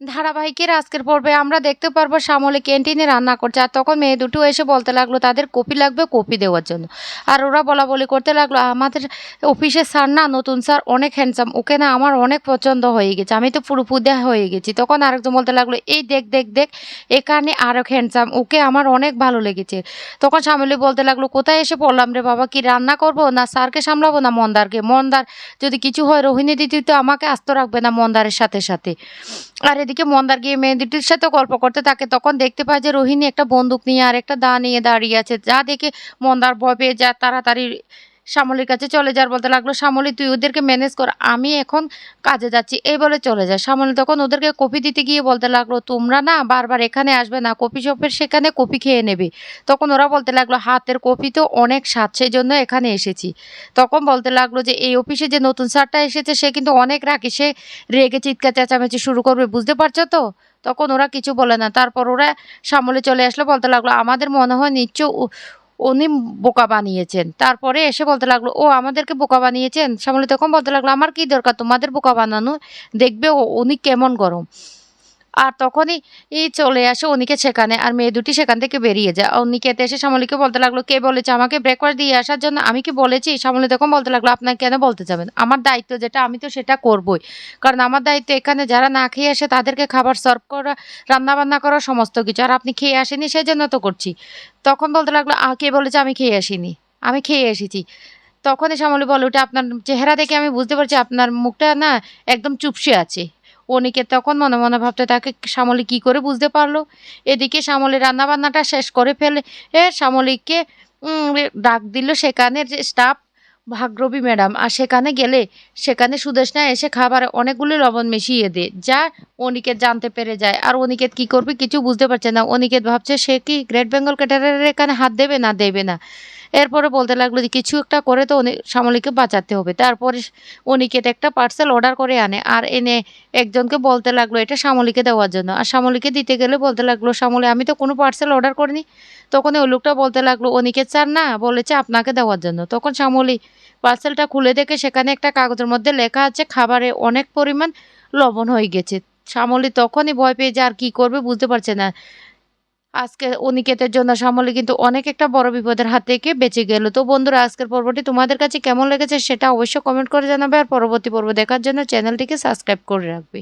ধারাবাহিকের আজকের পর্বে আমরা দেখতে পারব শ্যামলী ক্যান্টিনে রান্না করছে। আর তখন মেয়ে দুটো এসে বলতে লাগল, তাদের কপি লাগবে কপি দেওয়ার জন্য। আর ওরা বলা বলি করতে লাগল, আমাদের অফিসের স্যার না, নতুন স্যার অনেক হ্যান্ডসাম ওকে না আমার অনেক পছন্দ হয়ে গেছে, আমি তো পুরো পুদে হয়ে গেছি। তখন আরেকজন বলতে লাগল, এই দেখ দেখ দেখ, এখানে আরও হ্যান্ডসাম ওকে আমার অনেক ভালো লেগেছে। তখন শ্যামলী বলতে লাগল, কোথায় এসে পড়লাম রে বাবা, কি রান্না করব না স্যারকে সামলাবো না মন্দারকে? মন্দার যদি কিছু হয়, রোহিণী দিদি তো আমাকে আস্ত রাখবে না মন্দারের সাথে সাথে। আর এদিকে মন্দার গিয়ে মেহেন্দিটির সাথে গল্প করতে থাকে। তখন দেখতে পায় যে রোহিণী একটা বন্দুক নিয়ে আর একটা দা নিয়ে দাঁড়িয়ে আছে। যা দেখে মন্দার ভয় পেয়ে যা তাড়াতাড়ি শ্যামলির কাছে চলে যার বলতে লাগল, শ্যামলি, তুই ওদেরকে ম্যানেজ কর, আমি এখন কাজে যাচ্ছি। এই বলে চলে যায়। শ্যামলি তখন ওদেরকে কপি দিতে গিয়ে বলতে লাগল, তোমরা না বারবার এখানে আসবে না কপি শপের সেখানে কপি খেয়ে নেবে। তখন ওরা বলতে লাগল, হাতের কপি তো অনেক স্বাদ সেই জন্য এখানে এসেছি। তখন বলতে লাগল যে, এই অফিসে যে নতুন স্যারটা এসেছে, সে কিন্তু অনেক রাখি সে রেগে চিৎকার চেঁচামেচি শুরু করবে, বুঝতে পারছ তো? তখন ওরা কিছু বলে না। তারপর ওরা সামলে চলে আসলো, বলতে লাগল, আমাদের মনে হয় নিশ্চয় উনি বোকা বানিয়েছেন। তারপরে এসে বলতে লাগল, ও আমাদেরকে বোকা বানিয়েছেন? সামলে তখন বলতে লাগল, আমার কি দরকার? তোমাদের বোকা বানানো? দেখবে উনি কেমন গরম। আর তখনই চলে আসে অনিকে সেখানে, আর মেয়ে দুটি সেখান থেকে বেরিয়ে যায়। অনিকেতে এসে শ্যামলীকে বলতে লাগল, কে বলেছে আমাকে ব্রেকফাস্ট দিয়ে আসার জন্য? আমি কি বলেছি? শ্যামলী তখন বলতে লাগল আপনাকে কেন বলতে যাবেন? আমার দায়িত্ব যেটা, আমি তো সেটা করবই। কারণ আমার দায়িত্ব এখানে যারা না খেয়ে আসে, তাদেরকে খাবার সার্ভ করা রান্না বান্না করা, সমস্ত কিছু। আর আপনি খেয়ে আসেনি সেই জন্য তো করছি। তখন বলতে লাগল কে বলেছে আমি খেয়ে আসিনি? আমি খেয়ে এসেছি। তখনই শ্যামলী বলে ওটা আপনার চেহারা দেখে আমি বুঝতে পারছি, আপনার মুখটা না একদম চুপসে আছে। অনিকে তখন মনে মনে ভাবতে তাকে শ্যামলী কী করে বুঝতে পারল? এদিকে শ্যামলী রান্নাবান্নাটা শেষ করে ফেলে, এ শ্যামলীকে ডাক দিল সেখানে যে স্টাফ ভাগ্রবী ম্যাডাম, আর সেখানে গেলে, সেখানে সুদেশনা এসে খাবারে অনেকগুলি লবণ মিশিয়ে দেয় যা অনিকেত জানতে পেরে যায়। আর অনিকেত কি করবে কিছু বুঝতে পারছে না। অনিকেত ভাবছে, সে কি গ্রেট বেঙ্গল ক্যাটারের এখানে হাত দেবে না? দেবে না। এরপরে বলতে লাগল যে কিছু একটা করে তো উনি শ্যামলীকে বাঁচাতে হবে। তারপরে অনিকেত একটা পার্সেল অর্ডার করে আনে আর এনে একজনকে বলতে লাগল এটা শ্যামলীকে দেওয়ার জন্য। আর শ্যামলীকে দিতে গেলে বলতে লাগল, শ্যামলী, আমি তো কোনো পার্সেল অর্ডার করিনি। তখন ওই লোকটা বলতে লাগল অনিকেত স্যার না? বলেছে, আপনাকে দেওয়ার জন্য। তখন শ্যামলী পার্সেলটা খুলে দেখে সেখানে একটা কাগজের মধ্যে লেখা আছে, খাবারে অনেক পরিমাণ লবণ হয়ে গেছে। শ্যামলী তখনই ভয় পেয়ে যে আর কী করবে বুঝতে পারছে না। আজকে অনিকেতের জন্য সামলে কিন্তু অনেক একটা বড় বিপদের হাত থেকে বেঁচে গেল। তো বন্ধুরা, আজকের পর্বটি তোমাদের কাছে কেমন লেগেছে সেটা অবশ্যই কমেন্ট করে জানাবে আর পরবর্তী পর্ব দেখার জন্য চ্যানেলটিকে সাবস্ক্রাইব করে রাখবে।